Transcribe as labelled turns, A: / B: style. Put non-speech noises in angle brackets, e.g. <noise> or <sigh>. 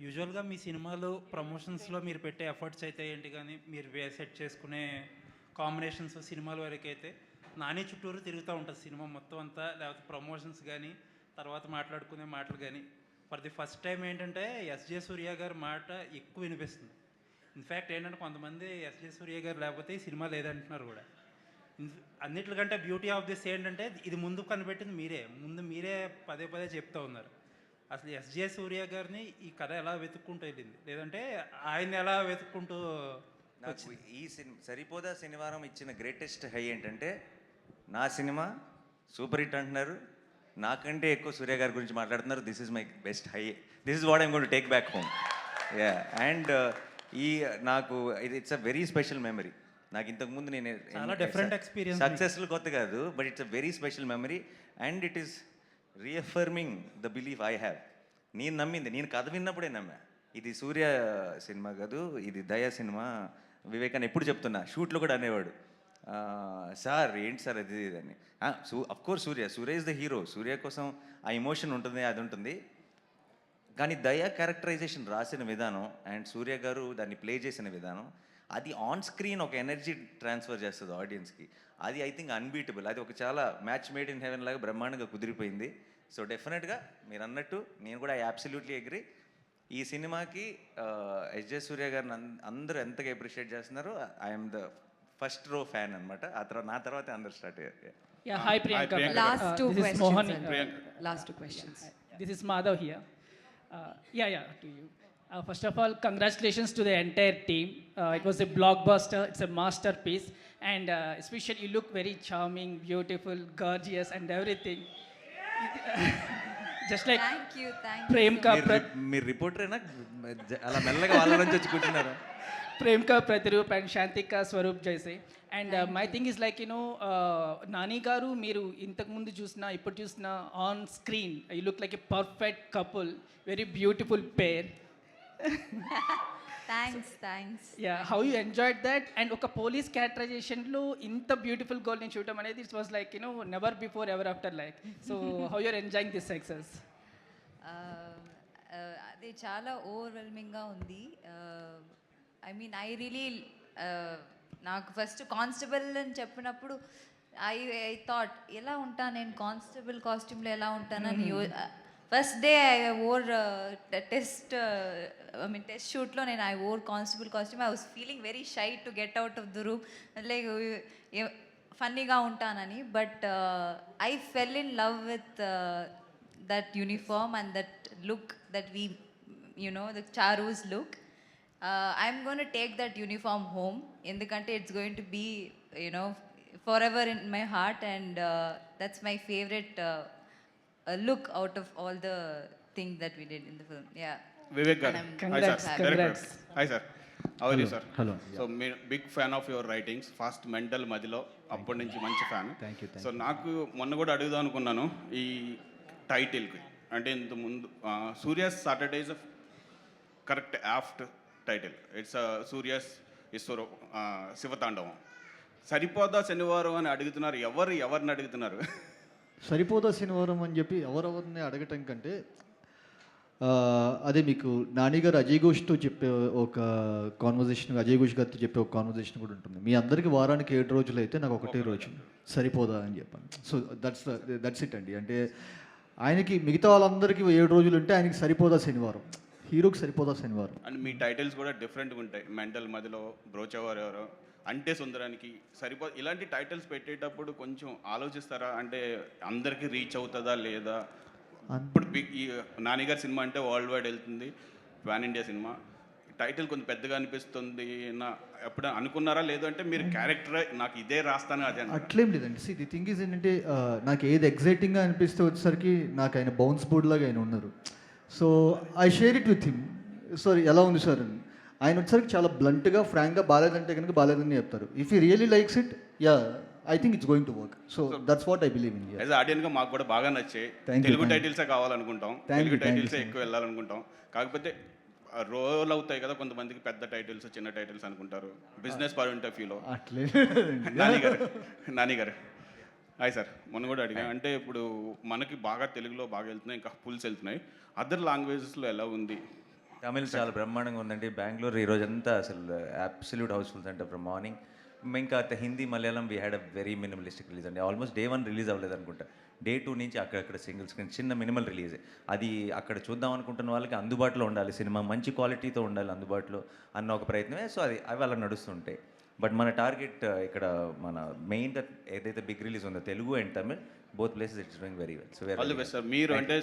A: యూజువల్గా మీ సినిమాలు ప్రమోషన్స్లో మీరు పెట్టే ఎఫర్ట్స్ అయితే ఏంటి కానీ మీరు సెట్ చేసుకునే కాంబినేషన్స్ సినిమాల వరకు అయితే నాని చుట్టూరు తిరుగుతూ ఉంటుంది సినిమా మొత్తం అంతా. లేకపోతే ప్రమోషన్స్ కానీ తర్వాత మాట్లాడుకునే మాటలు కానీ ఫర్ ది ఫస్ట్ టైం ఏంటంటే ఎస్జే సూర్య గారి మాట ఎక్కువ వినిపిస్తుంది. ఇన్ఫ్యాక్ట్ ఏంటంటే కొంతమంది ఎస్జే సూర్య గారు లేకపోతే ఈ సినిమా లేదంటున్నారు కూడా. ఇన్- అన్నిటికంటే బ్యూటీ ఆఫ్ దిస్ ఏంటంటే ఇది ముందు కనిపెట్టింది మీరే. ముందు మీరే పదే పదే చెప్తా ఉన్నారు. అసలు ఎస్జే సూర్య గారిని ఈ కథ ఎలా వెతుక్కుంటూ వెళ్ళింది? లేదంటే ఆయన ఎలా వెతుక్కుంటూ
B: నాకు ఈ సినిమా సరిపోదా శనివారం ఇచ్చిన గ్రేటెస్ట్ హై ఏంటంటే నా సినిమా సూపర్ హిట్ అంటున్నారు. నాకంటే ఎక్కువ సూర్య గారి గురించి మాట్లాడుతున్నారు. This is my best high. This is what I'm gonna take back home ya and ఈ నాకు ఇది it's a very special memory నాకు ఇంతకుముందు నేను సక్సెస్ఫుల్ కొత్త కాదు but it's a very special memory and it is reaffirming the belief I have నేను నమ్మింది నేను కథ విన్నప్పుడే నమ్మా. ఇది సూర్య సినిమా కాదు ఇది దయా సినిమా. వివేకాన్ని ఎప్పుడు చెప్తున్నా షూట్లో కూడా అనేవాడు. సార్ ఏంటి సార్ అది ఇది అని. So of course Surya Surya is the hero Surya కోసం ఆ ఎమోషన్ ఉంటుంది అది ఉంటుంది. కానీ దయా క్యారెక్టరైజేషన్ రాసిన విధానం అండ్ సూర్య గారు దాన్ని ప్లే చేసిన విధానం అది ఆన్ స్క్రీన్ ఒక ఎనర్జీ ట్రాన్స్ఫర్ చేస్తుంది ఆడియన్స్కి అది ఐ థింక్ అన్బీటబుల్ అది ఒక చాలా మ్యాచ్ మేడ్ ఇన్ హెవెన్ లాగా బ్రహ్మాండంగా కుదిరిపోయింది సో డెఫినెట్గా మీరు అన్నట్టు నేను కూడా అబ్సల్యూట్లీ అగ్రి ఈ సినిమాకి ఎస్ జే సూర్య గారిని అన్- అందరూ ఎంతగా అప్రిషియేట్ చేస్తున్నారో I'm the first row fan అనమాట ఆ తర్వాత నా తర్వాత అందరు స్టార్ట్ అయ్యారు
C: Yeah, hi Priyanka.
D: Priyanka.
C: Uh,
E: Last two
C: this is
E: questions.
C: Mohan.
E: and-
D: Priyanka.
E: Last two questions.
C: This is Madhav here. Uh, yeah, yeah, to you. Uh, first of all, congratulations to the entire team. Uh, it was a blockbuster. It's a masterpiece, and uh, especially you look very charming, beautiful, gorgeous, and everything. Just like
E: Thank you, thank you.
C: Prem ka
B: మీరు రిపోర్టరేనా అలా మెల్లగా వాళ్ళ నుంచి వచ్చి కూర్చున్నారా
C: Prem ka Pratirup and Shantika Swarup jaise. And uh, my thing is like, you know, uh, Nani garu, మీరు ఇంతకు ముందు చూసిన ఇప్పుడు చూసిన on screen you look like a perfect couple very beautiful pair <laughs>
E: Thanks, thanks.
C: Ya how you enjoyed that and ఒక police క్యారెక్టరైజేషన్లో ఇంత beautiful goal నేను చూడటం అనేది it's was like you know never before ever after like so how you're enjoying this success
E: అది చాలా ఓవర్వెల్మింగ్గా ఉంది. ఐ మీన్ ఐ రియలీ నాకు ఫస్ట్ కానిస్టేబుల్ అని చెప్పినప్పుడు ఐ ఐ థాట్ ఎలా ఉంటాను నేను కానిస్టేబుల్ కాస్ట్యూమ్లో ఎలా ఉంటానని first day I wore test I mean test షూట్లో నేను I wore constable costume I was feeling very shy to get out of the room like ఫన్నీగా ఉంటానని but I fell in love with that uniform and that look that we you know the Charu's look I'm gonna take that uniform home ఎందుకంటే it's going to be you know forever in my heart and that's my favourite uh, look out of all the things that we did in the film. Yeah.
D: Vivek garu
E: And I'm
D: hi
C: Congrats,
D: sir
C: congrats.
D: Hi sir how're you sir
F: hello,
D: so me big fan of your writings first mental మధ్యలో అప్పటి నుంచి మంచి fan
F: Thank you, thank
D: so నాకు మొన్న కూడా అడుగుదాం అనుకున్నాను ఈ టైటిల్కి అంటే ఇంత ముందు Surya's Saturdays correct after title it's Surya's ఈశ్వరు శివతాండవం సరిపోదా శనివారం అని అడుగుతున్నారు ఎవరు ఎవరిని అడుగుతున్నారు
F: సరిపోదా శనివారం అని చెప్పి ఎవరెవరిని అడగటం కంటే అదే మీకు నానిగారు అజయ్ ఘోష్తో చెప్పే ఒక కాన్వర్జేషన్ అజయ్ ఘోష్ గారితో చెప్పే ఒక కాన్వర్జేషన్ కూడా ఉంటుంది. మీ అందరికి వారానికి ఏడు రోజులు అయితే నాకు ఒకటే రోజు సరిపోదా అని చెప్పాను. సో దట్స్ దట్స్ ఇట్ అండి. అంటే ఆయనకి మిగతా వాళ్ళందరికీ ఏడు రోజులు ఉంటే ఆయనకి సరిపోదా శనివారం? హీరోకి సరిపోదా శనివారం?
D: అండ్ మీ టైటిల్స్ కూడా డిఫరెంట్గా ఉంటాయి. మెంటల్ మధ్యలో బ్రోచేవారు ఎవరో? అంటే సుందరానికి సరిపో ఇలాంటి టైటిల్స్ పెట్టేటప్పుడు కొంచెం ఆలోచిస్తారా? అంటే అందరికీ రీచ్ అవుతుందా లేదా? ఇప్పుడు big- ఈ నానిగారి సినిమా అంటే వరల్డ్ వైడ్ వెళ్తుంది పాన్ ఇండియా సినిమా. టైటిల్ కొంచెం పెద్దగా అనిపిస్తుంది నా ఎప్పుడు అనుకున్నారా? లేదు అంటే మీరు క్యారెక్టర్ నాకు ఇదే రాస్తాను అదే.
F: అట్లేం లేదండి. సి ది థింగ్ ఈజ్ ఏంటంటే నాకు ఏది ఎగ్జైటింగ్గా అనిపిస్తే వచ్చేసరికి నాకు ఆయన బౌన్స్ బోర్డ్ లాగా ఆయన ఉన్నారు. So I share it with him. Sir ఎలా ఉంది సార్ అని. ఆయన వచ్చేసరికి చాలా బ్లంట్గా ఫ్రాంక్గా బాగాలేదంటే కనుక బాగాలేదని చెప్తారు. If you really likes it ya I think it's going to work so that's what I believe in
D: as ఆడియన్గా మాకు కూడా బాగా నచ్చాయి
F: you,
D: తెలుగు. టైటిల్సే కావాలనుకుంటాం. తెలుగు టైటిల్సే ఎక్కువ వెళ్ళాలనుకుంటాం. కాకపోతే రోల్ అవుతాయి కదా కొంతమందికి పెద్ద టైటిల్స్ చిన్న టైటిల్స్ అనుకుంటారు. బిజినెస్ పాయింట్ ఆఫ్ వ్యూలో
F: అట్లే
D: నాని గారు నాని గారు. హాయ్ సార్ మొన్న కూడా అడిగా. అంటే ఇప్పుడు మనకి బాగా తెలుగులో బాగా వెళ్తున్నాయి ఇంకా పుల్స్ వెళ్తున్నాయి. అదర్ లాంగ్వేజెస్లో ఎలా ఉంది?
B: తమిళ్ చాలా బ్రహ్మాండంగా ఉందండి. బెంగళూరు ఈ రోజంతా అసలు అబ్సల్యూట్ హౌస్ఫుల్స్ అంటే ఫ్రమ్ మార్నింగ్ ఇంకా Hindi Malayalam we had a very minimalistic release అండి. ఆల్మోస్ట్ డే వన్ రిలీజ్ అవ్వలేదు అనుకుంటా. డే టూ నుంచి అక్కడక్కడ సింగిల్ స్క్రీన్ చిన్న మినిమల్ రిలీజ్ అది అక్కడ చూద్దాం అనుకుంటున్న వాళ్ళకి అందుబాటులో ఉండాలి. సినిమా మంచి క్వాలిటీతో ఉండాలి అందుబాటులో అన్న ఒక ప్రయత్నమే. సో అది అవి అలా నడుస్తుంటాయి. బట్ మన టార్గెట్ ఇక్కడ మన మెయిన్ ఏదైతే బిగ్ రిలీజ్ ఉందో Telugu and Tamil both places it's doing very well so
D: మీరు అంటే